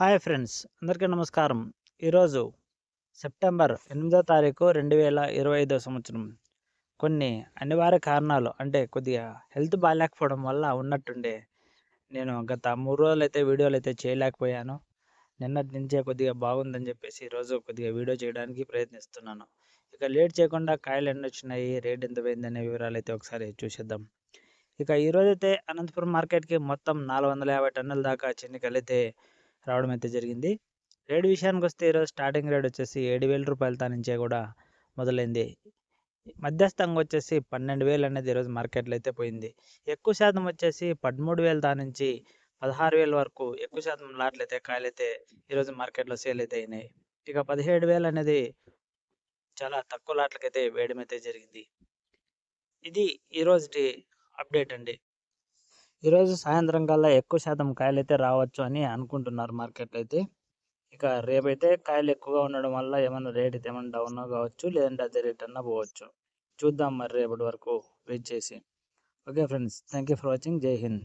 Hi friends అందరికీ నమస్కారం. ఈరోజు సెప్టెంబర్ ఎనిమిదో తారీఖు రెండు వేల ఇరవై ఐదో సంవత్సరం. కొన్ని అనివార్య కారణాలు అంటే కొద్దిగా హెల్త్ బాగాలేకపోవడం వల్ల ఉన్నట్టుండే నేను గత మూడు రోజులు అయితే వీడియోలు అయితే చేయలేకపోయాను. నిన్నటి నుంచే కొద్దిగా బాగుందని చెప్పేసి ఈరోజు కొద్దిగా వీడియో చేయడానికి ప్రయత్నిస్తున్నాను. ఇక లేట్ చేయకుండా కాయలు ఎన్ని వచ్చినాయి రేట్ ఎంత పోయింది అనే వివరాలు అయితే ఒకసారి చూసేద్దాం. ఇక ఈరోజైతే అనంతపురం మార్కెట్కి మొత్తం నాలుగు వందల యాభై టన్నుల దాకా చెన్నికలు అయితే రావడం అయితే జరిగింది. రేట్ విషయానికి వస్తే ఈరోజు స్టార్టింగ్ రేట్ వచ్చేసి ఏడు వేల రూపాయల నుంచే కూడా మొదలైంది. మధ్యస్థంగా వచ్చేసి పన్నెండు వేలు అనేది ఈరోజు మార్కెట్లో అయితే పోయింది. ఎక్కువ శాతం వచ్చేసి పదమూడు వేల దా నుంచి పదహారు వేల వరకు ఎక్కువ శాతం లాట్లు అయితే కాయలైతే అయితే ఈరోజు మార్కెట్లో సేల్ అయితే అయినాయి. ఇక పదిహేడు వేలు అనేది చాలా తక్కువ లాట్లకైతే వేయడం అయితే జరిగింది. ఇది ఈరోజుటి అప్డేట్ అండి. ఈరోజు సాయంత్రం కల్లా ఎక్కువ శాతం కాయలు అయితే రావచ్చు అని అనుకుంటున్నారు మార్కెట్లో అయితే. ఇక రేపైతే కాయలు ఎక్కువగా ఉండడం వల్ల ఏమైనా రేట్ అయితే ఏమైనా డౌన్ కావచ్చు లేదంటే అదే రేట్ అన్నా పోవచ్చు. చూద్దాం మరి రేపటి వరకు వెయిట్ చేసి. Okay friends thank you for watching Jai Hind